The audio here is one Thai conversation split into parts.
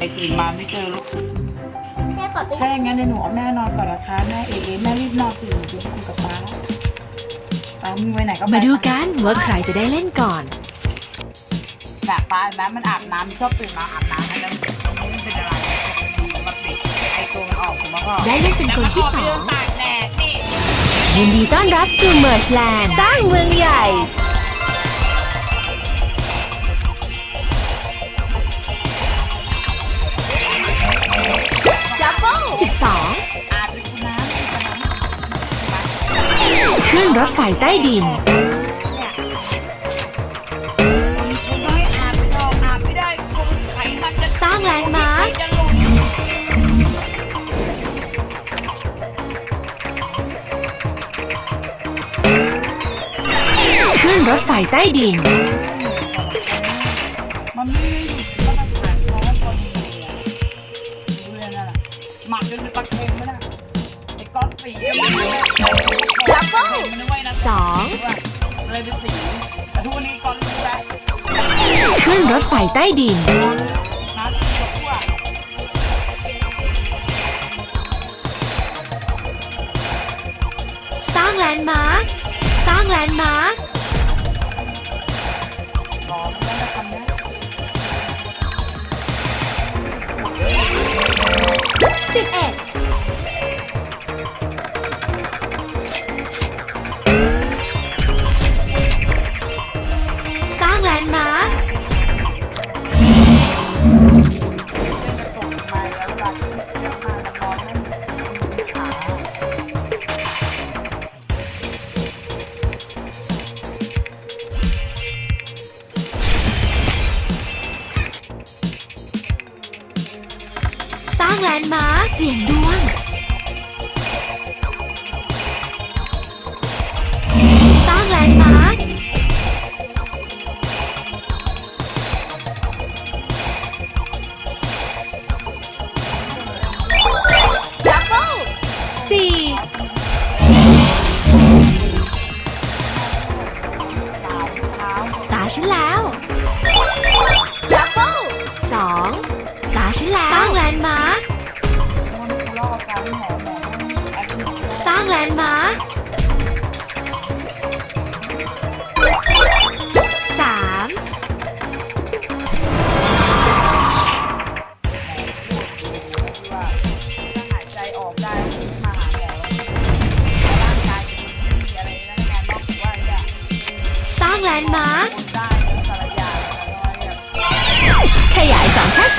ไปตื่นมาไม่เจอลูกแม่ปลดไปถ้าอย่างนั้นเดี๋ยวหนูเอาแม่นอนก่อนนะคะ แม่เอเอแม่รีบนอนตื่นหนูจะไปคุยกับป้าป้ามีไว้ไหนก็ไปมาดูกันว่าใครจะได้เล่นก่อนแบบป้าแม่มันอาบน้ำชอบตื่นมาอาบน้ำให้แล้วมันเป็นอะไรมันปิดไอตัวมันออกผมก็ได้เล่นเป็นคนที่สอง ตากแดดนี่ ยินดีต้อนรับสู่เมอร์ชแลนด์สร้างเมืองใหญ่ ขึ้นรถไฟใต้ดิน น้อยอาบไม่ออกอาบไม่ได้คุณไขมันจะสร้างแลนด์มาร์คจะลงขึ้นรถไฟใต้ดิน มันไม่ได้หยุดมันผ่านราะว่าคนมีเรียนนั่นแหละหมักจนเป็นตะเคงไม่ได้ไอ้ก้อนสีมันไม่ เลยเป็นสีแต่ทุกวันนี้ก้อนรู้แล้วขึ้นรถไฟใต้ดินนัดจบว่าสร้างแลนด์มาร์คสร้างแลนด์มาร์ครอแล้วนะคำนี้11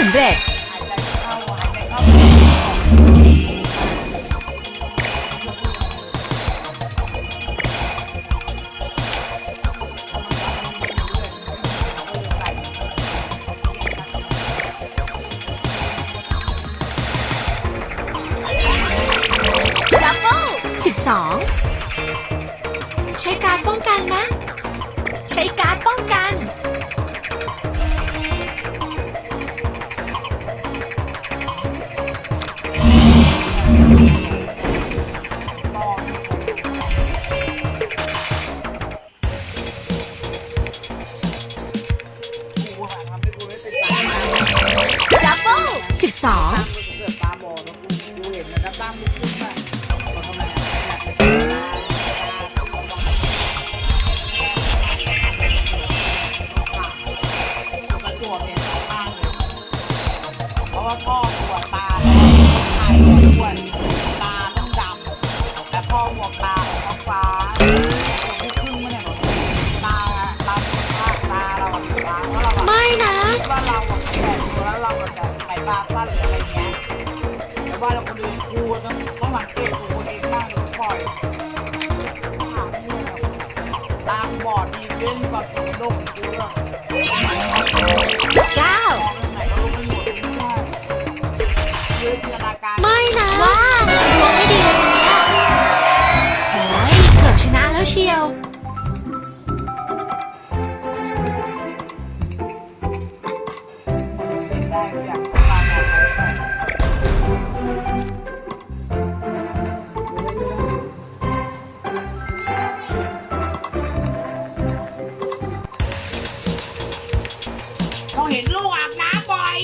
สองแคบสำเร็จหายใจเข้าหายใจเข้าจับเบิ้ลสิบสองใช้การดป้องกันนะ ใช้การดป้องกัน จะใส่ตาสั้นหรืออะไรเงี้ยแต่ว่าเราคนอื่นกูต้องต้องสังเกตตัวเองมากเลยปล่อยถามเนี่ยตาบอดดีเว้นกับสูงโลกกูอะเก้าม เห็นลูกอาบน้ำบ่อย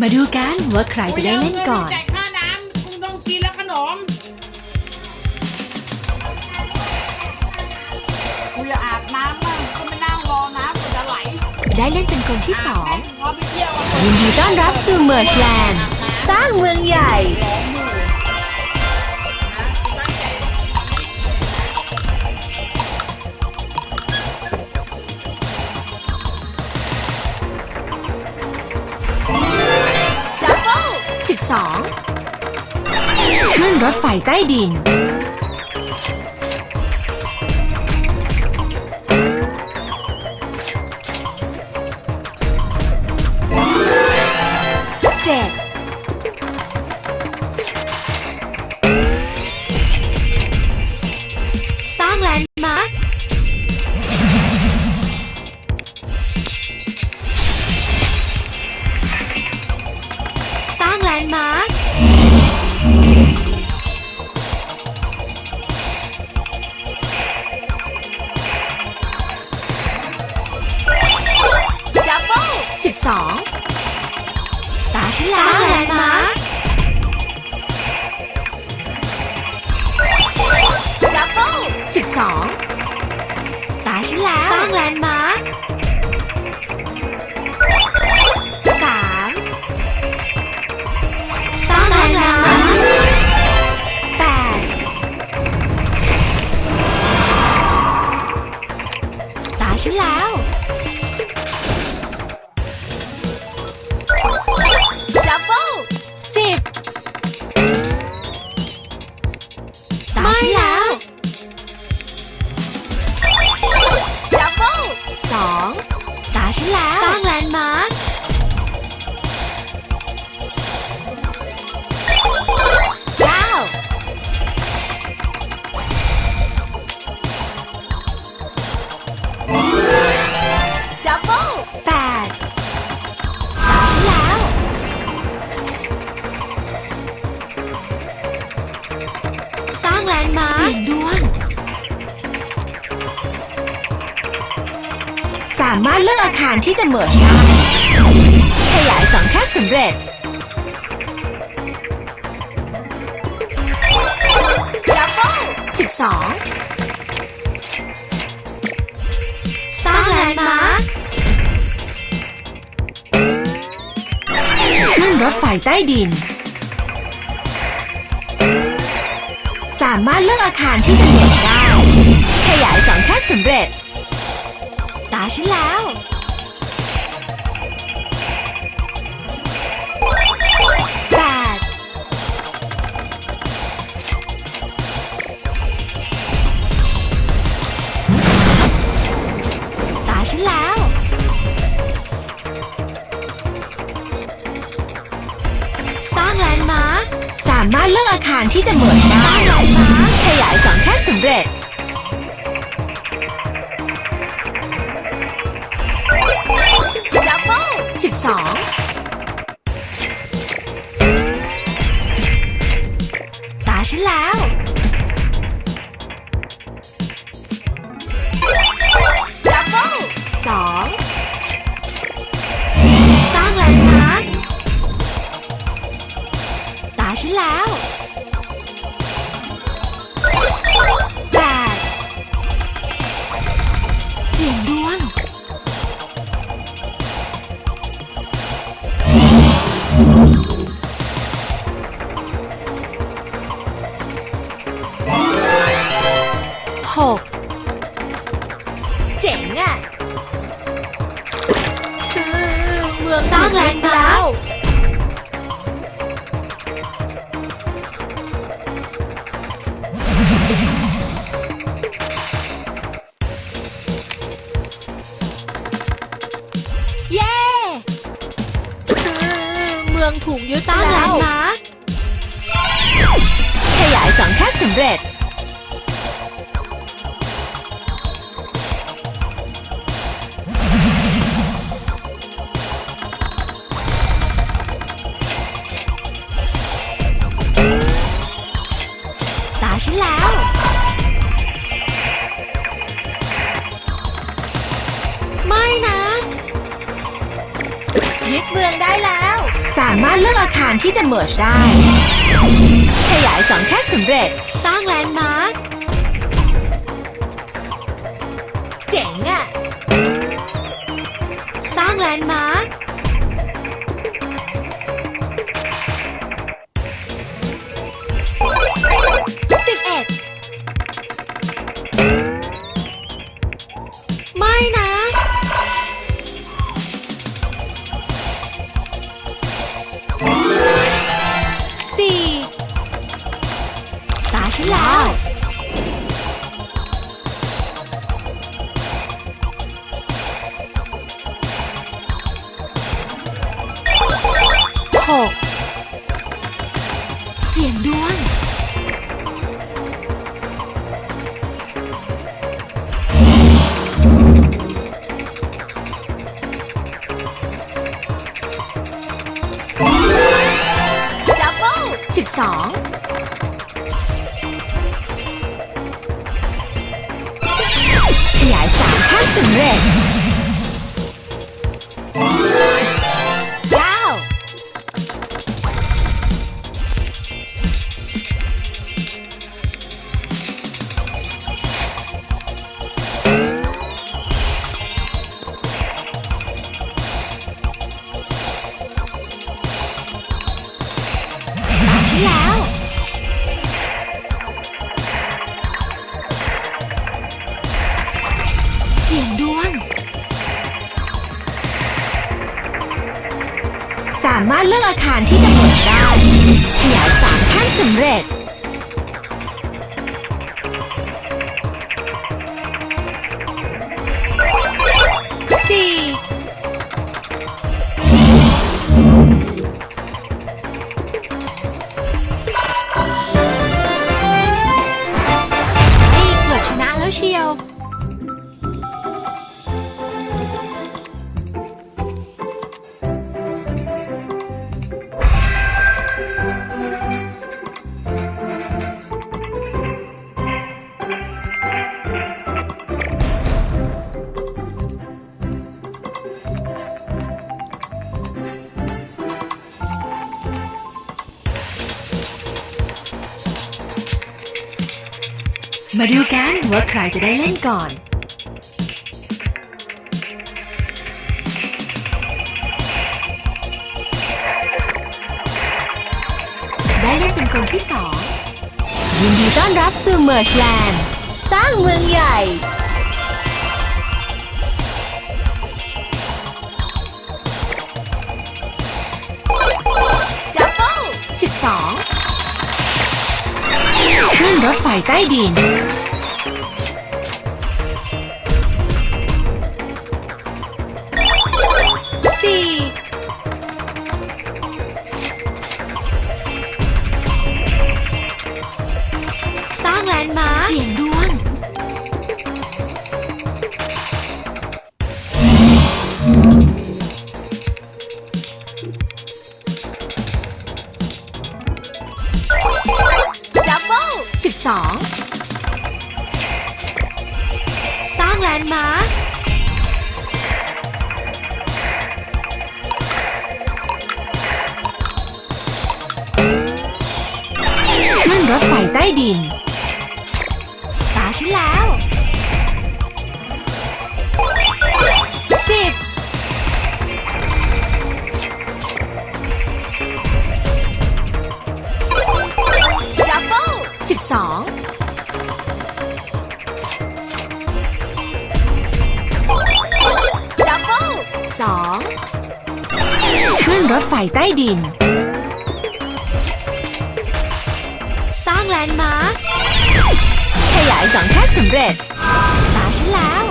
มาดูกันว่าใครจะได้เล่นก่อน จ่ายค่าน้ำคุณต้องกินแล้วขนมกูจะอาบน้ำมั่งก็ไม่นั่งรอน้ำกูจะไหลได้เล่นเป็นคนที่สองพอไปเที่ยวอะ ยินดีต้อนรับสู่เมิร์ชแลนด์ สร้างเมืองใหญ่ดับ ถไฟใต้ดิน เจ็ดามารถเลือกอาคารที่จะเมิร์จได้ขยายสองแคบสำเร็จดับเบิลสิบสองสร้างแลนด์มาร์คขึ้นรถไฟใต้ดิน สามารถเลือกอาคารที่จะเหมือนได้ ขยายสองแคบสำเร็จ ฉันแล้ว แปด ตาฉันแล้ว สร้างแลนด์มาร์คสามารถเลือกอาคารที่จะเหมือนได้สร้างแลนด์มาร์คขยายสองแคบสำเร็จ 2 หกเจ๋งอะ เลือกอาคารที่จะเมิร์ชได้ ขยายสองแคบสำเร็จ สร้างแลนด์มาร์คเจ๋งอะสร้างแลนด์มาร์ค 6 เสียงดวง แล้ว เสียงดวง สามารถเลือกอาคารที่จะเปิดได้ ขยายสามขั้นสำเร็จ มาดูกันว่าใครจะได้เล่นก่อน ได้เล่นเป็นคนที่สองยินดีต้อนรับสู่เมอร์ชแลนด์ สร้างเมืองใหญ่ ใต้ดิน 12ดับเบิล2ขึ้นรถไฟใต้ดิน สร้างแลนด์มาร์คขยายสองแคบสำเร็จ ตาฉันแล้ว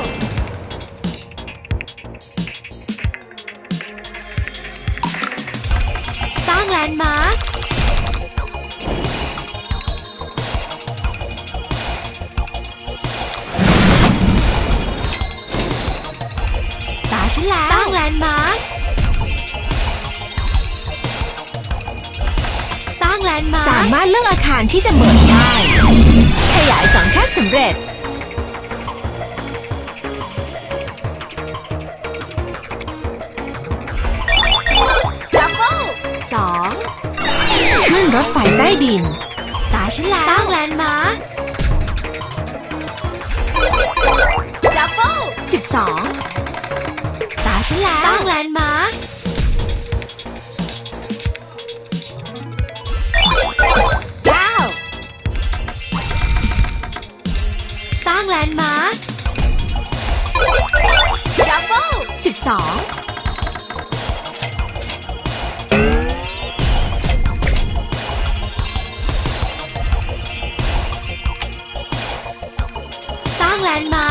นด์มาสาร์คมารถเลือกอาคารที่จะเมิร์จได้ ขยายสองแคบสำเร็จ ดับเบิล2 12ขึ้นรถไฟใต้ดิน ตาฉันแล้วสร้างแลนด์มาร์คดับเบิล12ตาฉันแล้วสร้างแลนด์มาร์ค นด์มาร์คดับเบิล12สร้างแลนด์มา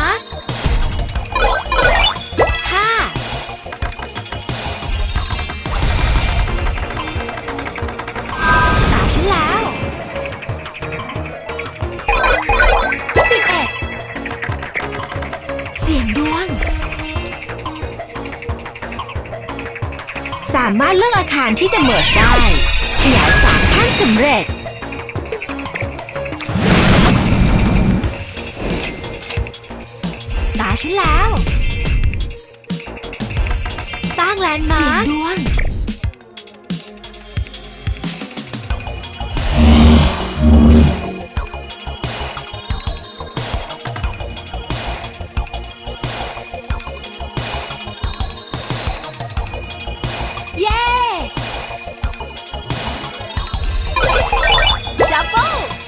ร์คามารถเลือกอาคารที่จะเมิดได้ ขยายสามขั้นสำเร็จ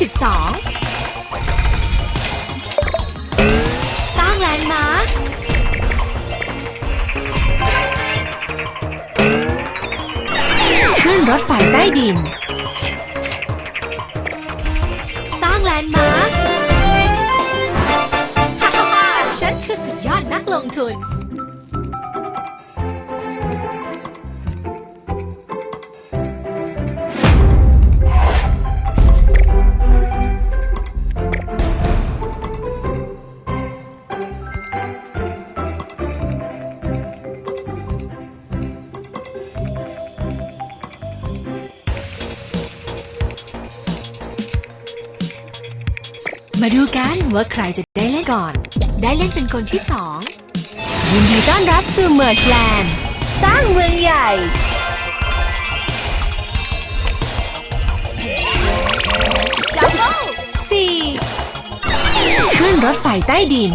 12 สร้างแลนด์มาร์คขึ้นรถไฟใต้ดิน สร้างแลนด์มาร์คฉันคือสุดยอดนักลงทุน มาดูกันว่าใครจะได้เล่นก่อน ได้เล่นเป็นคนที่สองยินดีต้อนรับสู่เมอร์ชแลนด์ สร้างเมืองใหญ่ จัมโบ้สี่ขึ้นรถไฟใต้ดิน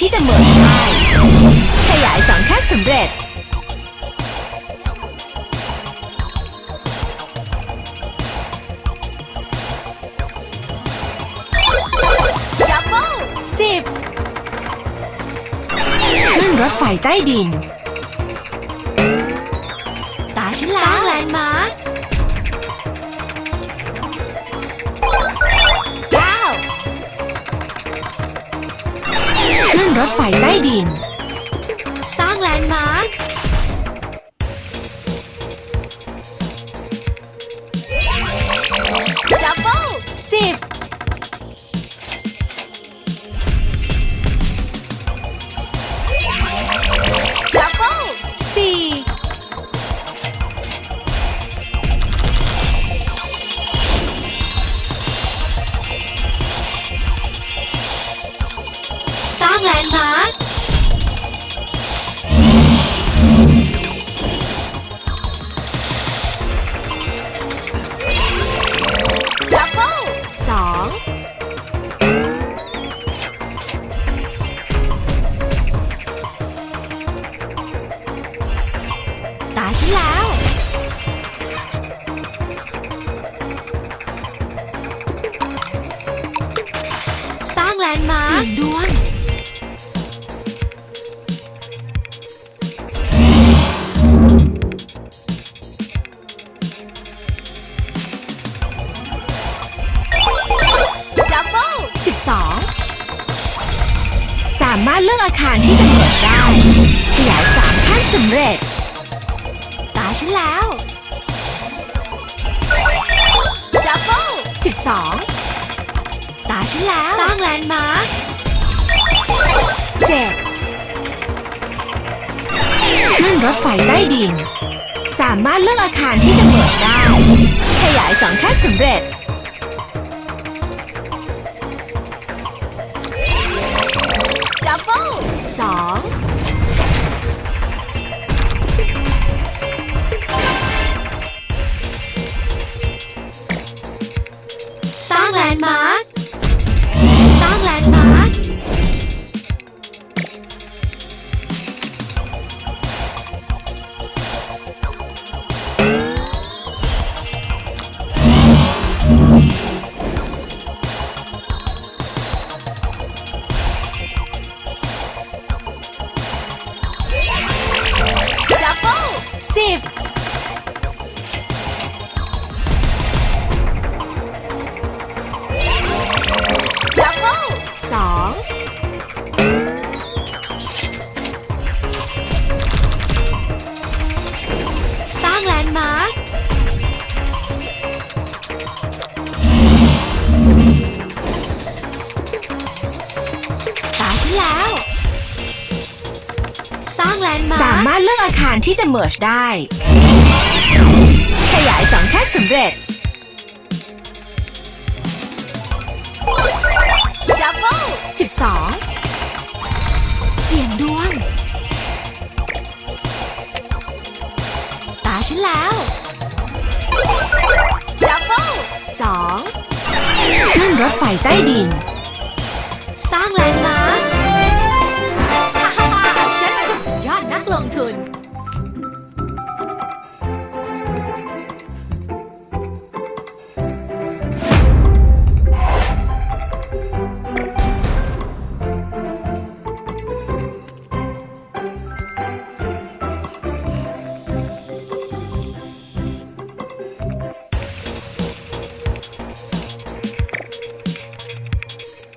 ที่จะเหมือนได้ขยายสองขั้งสำเร็จ ดับเบิลสิบขึ้นรถไฟใต้ดิน ไฟใต้ดิน รถไฟใต้ดิน สามารถเลือกอาคารที่จะเปิดได้ ขยายสองขั้นสำเร็จ ดับเบิล2 ที่จะเมิร์จได้ ขยายสองขั้นสำเร็จดับเบิลสิบสองเสียงดวง ตาฉันแล้วดับเบิลสองขึ้นรถไฟใต้ดิน สร้างแลนด์มาร์คฮ่าฮ่าฉันคือสุดยอดนักลงทุน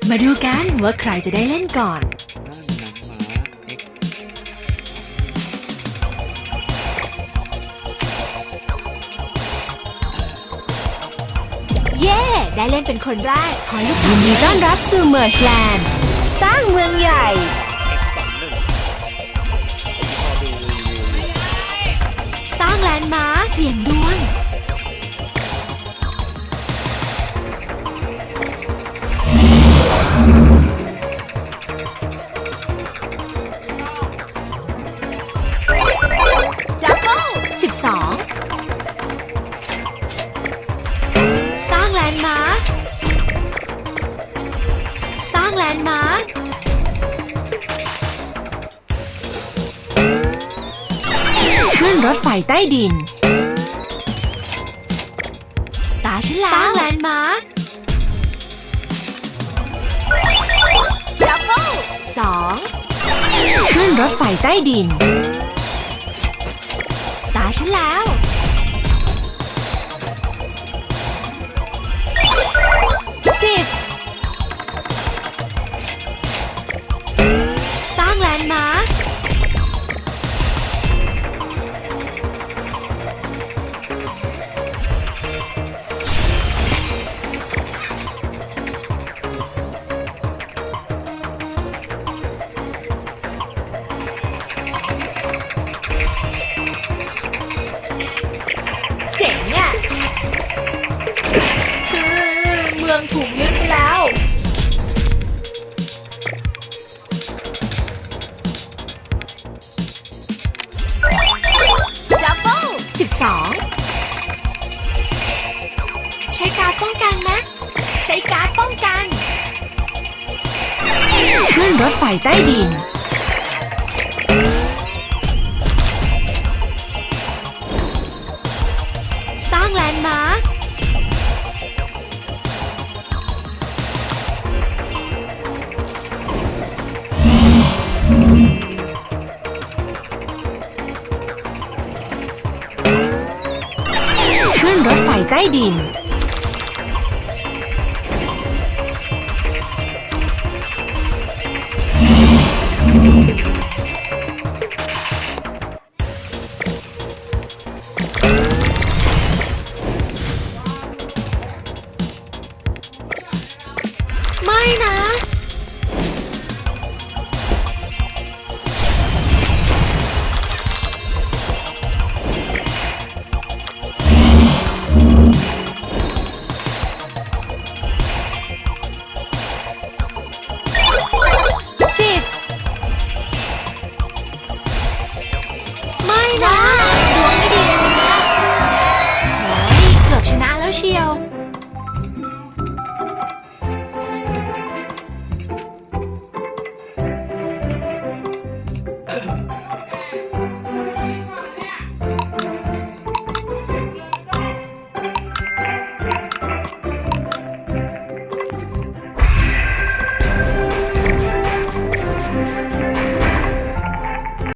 มาดูกันว่าใครจะได้เล่นก่อน เย้ ได้เล่นเป็นคนแรกขอลูกยินดีต้อนรับสู่เมอร์ชแลนด์ สร้างเมืองใหญ่ ต้ดิน ตาฉันแล้วสร้างแลนด์มาร์คดับเบิลสองขึ้นรถไฟใต้ดิน ตาฉันแล้ว การดป้องกันไหมใช้การดป้องกัน ขึ้นรถไฟใต้ดิน สร้างแลนด์มาร์คขึ้นรถไฟใต้ดิน